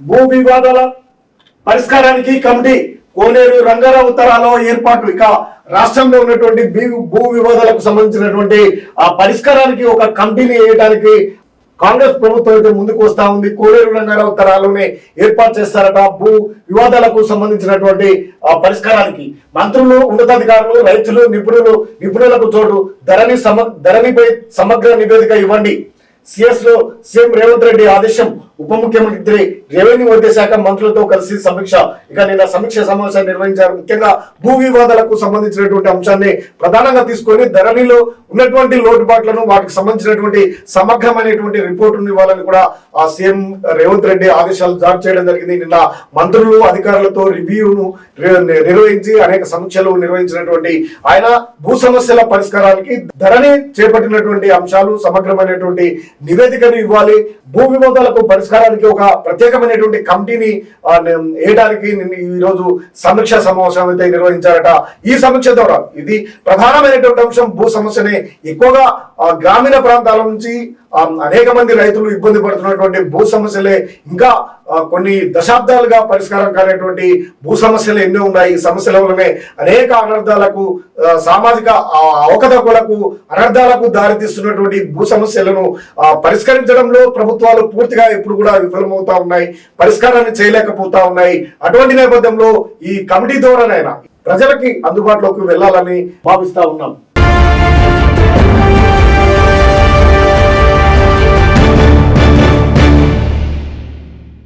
భూ వివాదాల పరిష్కారానికి కమిటీ కోనేరు రంగారావు తరాలో ఏర్పాటు. ఇక రాష్ట్రంలో ఉన్నటువంటి భూ- భూ వివాదాలకు సంబంధించినటువంటి ఆ పరిష్కారానికి ఒక కమిటీని వేయడానికి కాంగ్రెస్ ప్రభుత్వం అయితే ముందుకు వస్తా ఉంది. కోనేరు రంగారావు తరాలోనే ఏర్పాటు చేస్తారట భూ వివాదాలకు సంబంధించినటువంటి ఆ పరిష్కారానికి. మంత్రులు ఉన్నతాధికారులు రైతులు నిపుణులు నిపుణులకు చోటు ధరణి సమ ధరణిపై సమగ్ర నివేదిక ఇవ్వండి. సిఎస్లో సీఎం రేవంత్ రెడ్డి ఆదేశం ఉప ముఖ్యమంత్రి రెవెన్యూ వైద్య శాఖ మంత్రులతో కలిసి సమీక్ష. ఇక నిన్న సమీక్ష సమావేశం నిర్వహించారు. ముఖ్యంగా భూ వివాదాలకు సంబంధించినటువంటి అంశాన్ని ప్రధానంగా తీసుకొని ధరణిలో ఉన్నటువంటి లోటుపాట్లను వాటికి సంబంధించినటువంటి సమగ్రమైనటువంటి రిపోర్టును ఇవ్వాలని కూడా ఆ సీఎం రేవంత్ రెడ్డి ఆదేశాలు జారీ చేయడం జరిగింది. నిన్న మంత్రులు అధికారులతో రివ్యూను నిర్వహించి అనేక సమీక్షలు నిర్వహించినటువంటి ఆయన భూ సమస్యల పరిష్కారానికి ధరణి చేపట్టినటువంటి అంశాలు సమగ్రమైనటువంటి నివేదికను ఇవ్వాలి. భూ వివాదాలకు పరిష్కారానికి ఒక ప్రత్యేకమైనటువంటి కమిటీని వేయడానికి ఈరోజు ఈ రోజు సమీక్ష సమావేశం అయితే నిర్వహించారట. ఈ సమీక్ష ద్వారా ఇది ప్రధానమైనటువంటి అంశం. భూ సమస్యని ఎక్కువగా ఆ, గ్రామీణ ప్రాంతాల నుంచి అనేక మంది రైతులు ఇబ్బంది పడుతున్నటువంటి భూ సమస్యలే ఇంకా కొన్ని దశాబ్దాలుగా పరిష్కారం కానటువంటి భూ సమస్యలు ఎన్నో ఉన్నాయి. ఈ సమస్యల వల్లనే అనేక అనర్థాలకు సామాజిక అవకతవకలకు అనర్థాలకు దారితీస్తున్నటువంటి భూ సమస్యలను పరిష్కరించడంలో ప్రభుత్వాలు పూర్తిగా ఇప్పుడు కూడా విఫలమవుతా ఉన్నాయి. పరిష్కారాన్ని చేయలేకపోతా ఉన్నాయి. అటువంటి నేపథ్యంలో ఈ కమిటీ ద్వారానైనా ప్రజలకి అందుబాటులోకి వెళ్ళాలని భావిస్తా ఉన్నాం.